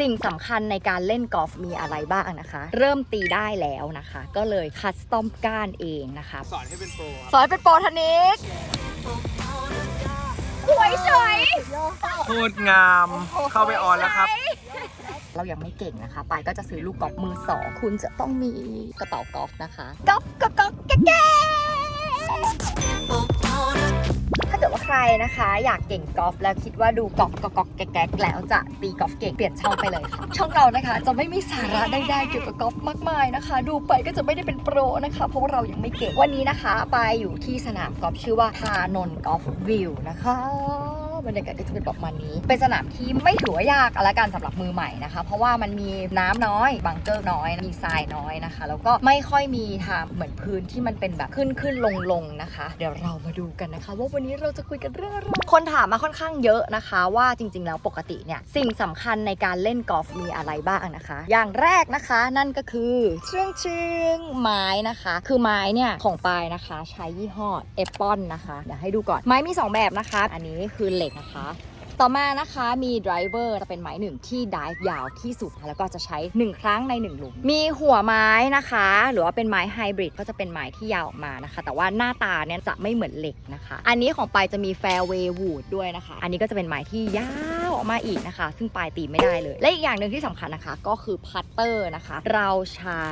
สิ่งสำคัญในการเล่นกอล์ฟมีอะไรบ้างนะคะ เริ่มตีได้แล้วนะคะ ก็เลยคัสตอมก้านเองนะคะ สอนให้เป็นโปรครับสอนเป็นโปรทนิกสวยเฉยโคตรงาม เข้าไปออนแล้วครับ เรายังไม่เก่งนะคะ ไปายก็จะซื้อลูกกอล์ฟมือสอง คุณจะต้องมีกระเป๋ากอล์ฟนะคะกอล์ฟกอล์ฟกอล์ฟแก่ๆถ้าเกิดว่าใครนะคะ อยากเก่งกอล์ฟแล้วคิดว่าดูกอล์ฟกอล์ฟกแก๊กแล้วจะตีกอล์ฟเก่งเปลี่ยนช่องไปเลยค่ะ ช่องเรานะคะ จะไม่มีสาระใดๆเกี่ยวกับกอล์ฟมากมายนะคะ ดูไปก็จะไม่ได้เป็นโปรนะคะ เพราะว่าเรายังไม่เก่งวันนี้นะคะ ไปอยู่ที่สนามกอล์ฟชื่อว่าทานนกอล์ฟวิวนะคะ บรรยากาศก็จะเป็นประมาณนี้ เป็นสนามที่ไม่ถือว่ายากอะไรกันสำหรับมือใหม่นะคะ เพราะว่ามันมีน้ำน้อยบังเกอร์น้อย มีทรายน้อยนะคะ แล้วก็ไม่ค่อยมีทางเหมือนพื้นที่มันเป็นแบบขึ้นขึ้นลงลงนะคะ เดี๋ยวเรามาดูกันนะคะ ว่าวันนี้เราจะคุยกันเรื่องอะไรคนถามมาค่อนข้างเยอะนะคะ ว่าจริง ๆ แล้วปกติเนี่ยสิ่งสำคัญในการเล่นกอล์ฟมีอะไรบ้างนะคะ อย่างแรกนะคะนั่นก็คือเชื่องเชื่องไม้นะคะ คือไม้เนี่ยของปลายนะคะ ใช้ยี่ห้อเอปปอนนะคะเดี๋ยวให้ดูก่อนไม้มี 2 แบบนะคะ อันนี้คือเหล็กนะคะ ต่อมานะคะมีไดรเวอร์จะเป็นไม้หนึ่งที่ดิฟยาวที่สุด แล้วก็จะใช้ 1 ครั้งใน 1 หลุม มีหัวไม้นะคะ หรือว่าเป็นไม้ไฮบริดก็จะเป็นไม้ที่ยาวออกมานะคะ แต่ว่าหน้าตาเนี่ยจะไม่เหมือนเหล็กนะคะ อันนี้ของไปจะมีแฟร์เวย์วูดด้วยนะคะ อันนี้ก็จะเป็นไม้ที่ยาว มาอีกนะคะ ซึ่งปลายตีไม่ได้เลย และอีกอย่างหนึ่งที่สำคัญนะคะ ก็คือพัตเตอร์นะคะ เราใช้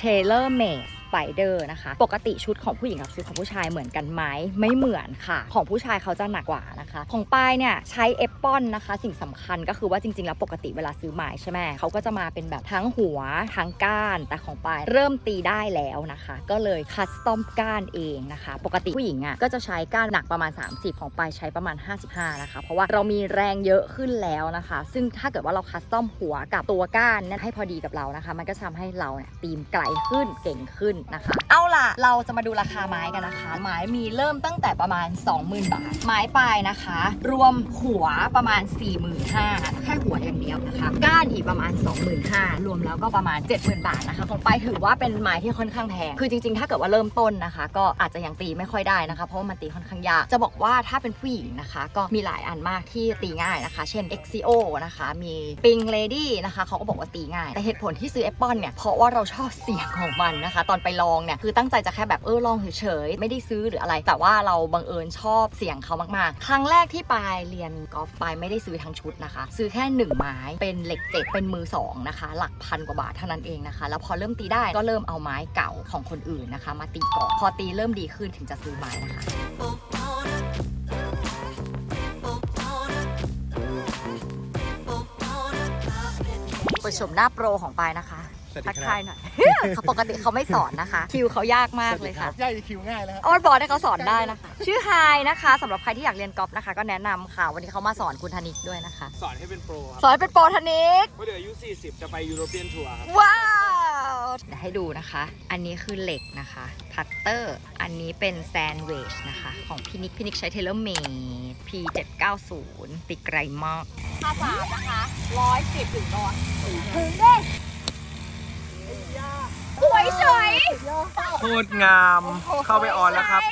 Taylor Made สไปเดอร์นะคะ ปกติชุดของผู้หญิงกับชุดของผู้ชายเหมือนกันไหมไม่เหมือนค่ะ ของผู้ชายเขาจะหนักกว่านะคะ ของปายเนี่ยใช้เอปปอนนะคะ สิ่งสำคัญก็คือว่าจริงๆ แล้วปกติเวลาซื้อไม้ใช่ไหมเขาก็จะมาเป็นแบบทั้งหัวทั้งก้าน แต่ของปายเริ่มตีได้แล้วนะคะ ก็เลยคัสตอมก้านเองนะคะ ปกติผู้หญิงอะก็จะใช้ก้านหนักประมาณ 30 ของปายใช้ประมาณ 55 นะคะ เพราะว่าเรามีแรงเยอะขึ้นแล้วนะคะ ซึ่งถ้าเกิดว่าเราคัสตอมหัวกับตัวก้านนั่นให้พอดีกับเรานะคะ มันก็จะทำให้เราเนี่ยตีมไกลขึ้นเก่งขึ้นนะคะ เอาล่ะ เราจะมาดูราคาไม้กันนะคะ ไม้มีเริ่มตั้งแต่ประมาณ 20,000 บาท ไม้ปลายนะคะ รวมหัวประมาณ 45,000แค่หัวอย่างเดียวนะคะก้านอีกประมาณ 25,000รวมแล้วก็ประมาณ 70,000 บาทนะคะของไปถือว่าเป็นไม้ที่ค่อนข้างแพงคือจริงๆ ถ้าเกิดว่าเริ่มต้นนะคะ ก็อาจจะยังตีไม่ค่อยได้นะคะ เพราะว่ามันตีค่อนข้างยากจะบอกว่าถ้าเป็นผู้หญิงนะคะ ก็มีหลายอันมากที่ตีง่ายนะคะ เช่น XCO นะคะ มี Ping Lady นะคะเขาก็บอกว่าตีง่าย แต่เหตุผลที่ซื้อ Apple เนี่ยเพราะว่าเราชอบเสียงของมันนะคะ ตอนไปลองเนี่ยคือตั้งใจจะแค่แบบเออลองเฉยๆไม่ได้ซื้อหรืออะไร แต่ว่าเราบังเอิญชอบเสียงเขามากๆ ครั้งแรกที่ไปเรียนกอล์ฟไปไม่ได้ซื้อทั้งชุดนะคะ ซื้อแค่หนึ่งไม้เป็นเหล็กเจ็ดเป็นมือสองนะคะ หลักพันกว่าบาทเท่านั้นเองนะคะ แล้วพอเริ่มตีได้ก็เริ่มเอาไม้เก่าของคนอื่นนะคะ มาตีก่อนพอตีเริ่มดีขึ้นถึงจะซื้อไม้นะคะ ชมหน้าโปรของปายนะคะสวัสดีทักครับทายหน่อยเขาปกติเขาไม่สอนนะคะ คิวเขายากมากเลยค่ะย่ายคิวง่ายแล้วออนบอร์ดให้เขาสอนได้นะคะ ชื่อไฮนะคะสำหรับใครที่อยากเรียนกอล์ฟนะคะ ก็แนะนำค่ะ วันนี้เขามาสอนคุณธนิกด้วยนะคะ สอนให้เป็นโปรคสรับอนเป็นโปรธนิกเพราะเดี๋ยวอายุ40 จะไปยูโรเปียนทัวร์ครับว้าว เดี๋ยวให้ดูนะคะ อันนี้คือเหล็กนะคะพัตเตอร์ อันนี้เป็นแซนด์วิชนะคะ ของพินิกพินิกใช้เทเลเมด P790 ติดไกลมากค่าสามนะคะร้อยสิบถึงร้อยถึงเด้สวยเฉยโคตรงามเข้าไปออนแล้วครับ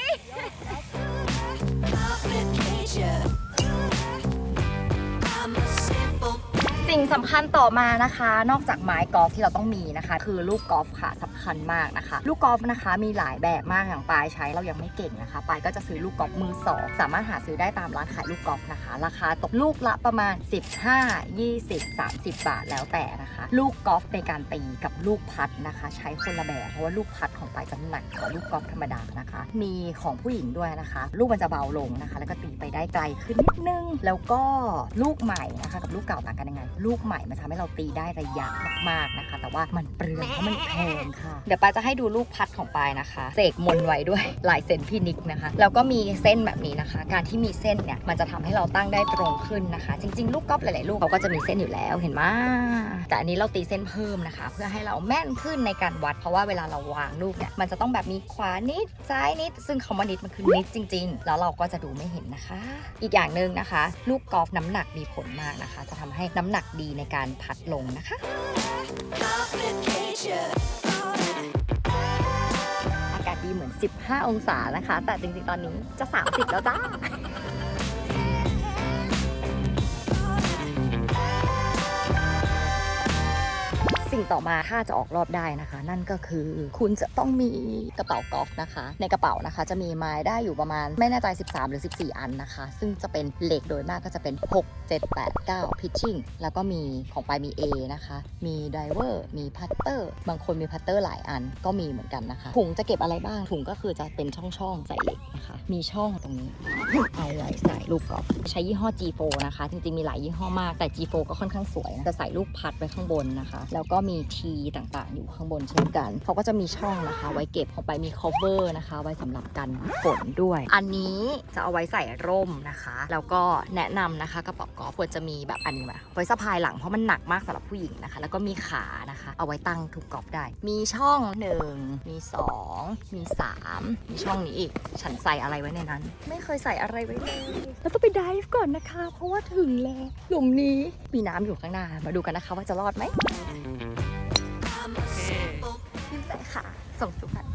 สิ่งสำคัญต่อมานะคะ นอกจากไม้กอล์ฟที่เราต้องมีนะคะ คือลูกกอล์ฟค่ะสำคัญมากนะคะ ลูกกอล์ฟนะคะมีหลายแบบมากอย่างปลายใช้เรายังไม่เก่งนะคะปลายก็จะซื้อลูกกอล์ฟมือสองสามารถหาซื้อได้ตามร้านขายลูกกอล์ฟนะคะ ราคาตกลูกละประมาณ 15 20 30 บาทแล้วแต่นะคะ ลูกกอล์ฟในการตีกับลูกพัดนะคะ ใช้คนละแบบเพราะว่าลูกพัดของปลายจะหนักกว่าลูกกอล์ฟธรรมดานะคะ มีของผู้หญิงด้วยนะคะ ลูกมันจะเบาลงนะคะ แล้วก็ตีไปได้ไกลขึ้นนิดนึงแล้วก็ลูกใหม่นะคะกับลูกเก่าต่างกันยังไงลูกใหม่มันทำให้เราตีได้ระยะมากๆนะคะ แต่ว่ามันเปลืองเพราะมันแพงค่ะ เดี๋ยวปายจะให้ดูลูกพัดของปายนะคะเสกมนต์ไว้ด้วยลายเซ็นพี่นิกนะคะ แล้วก็มีเส้นแบบนี้นะคะ การที่มีเส้นเนี่ยมันจะทำให้เราตั้งได้ตรงขึ้นนะคะ จริง ๆ ลูกกอล์ฟหลายๆลูกเขาก็จะมีเส้นอยู่แล้วเห็นไหมแต่อันนี้เราตีเส้นเพิ่มนะคะ เพื่อให้เราแม่นขึ้นในการวัด เพราะว่าเวลาเราวางลูกเนี่ยมันจะต้องแบบมีขวานิดซ้ายนิด ซึ่งคำว่านิดมันคือนิดจริง ๆ แล้วเราก็จะดูไม่เห็นนะคะ อีกอย่างหนึ่งนะคะ ลูกกอล์ฟน้ำหนักมีผลมากนะคะ จะทำให้น้ำหนักดีในการพัดลงนะคะ อากาศดีเหมือน 15 องศานะคะ แต่จริงๆ ตอนนี้จะ 30 แล้วจ้า สิ่งต่อมาถ้าจะออกรอบได้นะคะ นั่นก็คือคุณจะต้องมีกระเป๋ากอล์ฟนะคะ ในกระเป๋านะคะ จะมีไม้ได้อยู่ประมาณไม่แน่ใจ 13 หรือ 14 อันนะคะ ซึ่งจะเป็นเหล็กโดยมากก็จะเป็น 6 7 8 9 pitching แล้วก็มีของปลายมี A นะคะ มีไดเวอร์มีพัตเตอร์บางคนมีพัตเตอร์หลายอันก็มีเหมือนกันนะคะถุงจะเก็บอะไรบ้างถุงก็คือจะเป็นช่องๆใส่เหล็กนะคะ มีช่องตรงนี้เอาไว้ใส่ลูกกอล์ฟใช้ยี่ห้อ G4 นะคะ จริงๆมีหลายยี่ห้อมากแต่ G4 ก็ค่อนข้างสวยนะจะใส่ลูกพัดไว้ข้างบนนะคะ แล้วก็มี T ต่างๆ อยู่ข้างบนเช่นกัน เขาก็จะมีช่องนะคะ ไว้เก็บเข้าไปมี cover นะคะ ไว้สำหรับกันฝนด้วย อันนี้จะเอาไว้ใส่ร่มนะคะ แล้วก็แนะนำนะคะกระเป๋ากอล์ฟควรจะมีแบบอันนี้มาไว้สะพายหลังเพราะมันหนักมากสำหรับผู้หญิงนะคะ แล้วก็มีขานะคะ เอาไว้ตั้งทุกกอล์ฟได้ มีช่องหนึ่งมีสองมีสามมีช่องนี้อีก ฉันใส่อะไรไว้ในนั้น ไม่เคยใส่อะไรไว้เลยแล้วต้องไปดิฟก่อนนะคะ เพราะว่าถึงแล้วหลุมนี้มีน้ำอยู่ข้างหน้ามาดูกันนะคะว่าจะรอดไหม ส่งสุกัน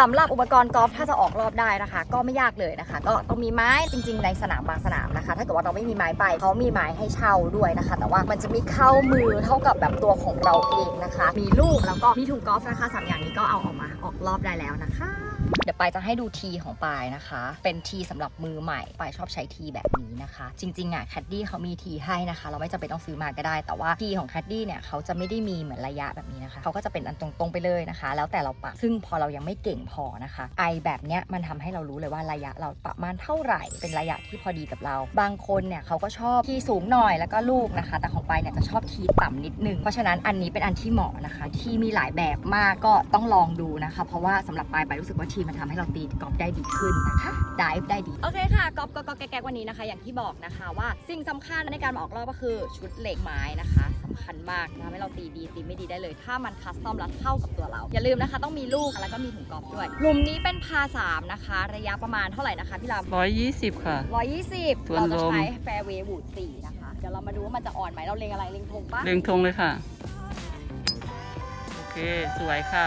สำหรับอุปกรณ์กอล์ฟถ้าจะออกรอบได้นะคะ ก็ไม่ยากเลยนะคะ ก็ต้องมีไม้จริง ๆ ในสนามบางสนามนะคะ ถ้าเกิดว่าเราไม่มีไม้ไปเขามีไม้ให้เช่าด้วยนะคะ แต่ว่ามันจะไม่เข้ามือเท่ากับแบบตัวของเราเองนะคะ มีลูกแล้วก็มีถุงกอล์ฟนะคะสามอย่างนี้ก็เอาออกมาออกรอบได้แล้วนะคะ เดี๋ยวปายจะให้ดูทีของปายนะคะ เป็นทีสำหรับมือใหม่ปายชอบใช้ทีแบบนี้นะคะ จริงๆอะแคดดี้เขามีทีให้นะคะ เราไม่จำเป็นต้องซื้อมาก็ได้ แต่ว่าทีของแคดดี้เนี่ยเขาจะไม่ได้มีเหมือนระยะแบบนี้นะคะเขาก็จะเป็นอันตรงๆไปเลยนะคะ แล้วแต่เราปะซึ่งพอเรายังไม่เก่งพอนะคะ ไอแบบเนี้ยมันทำให้เรารู้เลยว่าระยะเราประมาณเท่าไหร่ เป็นระยะที่พอดีกับเรา บางคนเนี่ยเขาก็ชอบทีสูงหน่อยแล้วก็ลูกนะคะ แต่ของปายเนี่ยจะชอบทีต่ำนิดนึงเพราะฉะนั้นอันนี้เป็นอันที่เหมาะนะคะ ที่มีหลายแบบมากก็ต้องลองดูนะคะ เพราะว่าสำหรับปายปายรู้สึกว่าทีมันทำให้เราตีกอล์ฟได้ดีขึ้นนะคะดิฟได้ดี โอเคค่ะกอล์ฟก็ก็แก๊กวันนี้นะคะ อย่างที่บอกนะคะว่าสิ่งสำคัญในการมาออกรอบก็คือชุดเหล็กไม้นะคะสำคัญมากทำให้เราตีดีตีไม่ดีได้เลย ถ้ามันคัสตอมแล้วเข้ากับตัวเรา อย่าลืมนะคะต้องมีลูกแล้วก็มีถุงกอล์ฟด้วยหลุมนี้เป็นพาสามนะคะ ระยะประมาณเท่าไหร่นะคะพี่ลำร้อยยี่สิบค่ะ120ส่วนเราจะลมใช้แฟร์เวย์วูด4นะคะเดี๋ยวเรามาดูว่ามันจะอ่อนไหมเราเล็งอะไรเล็งธงปะเรียงธงเลยค่ะโอเคสวยค่ะ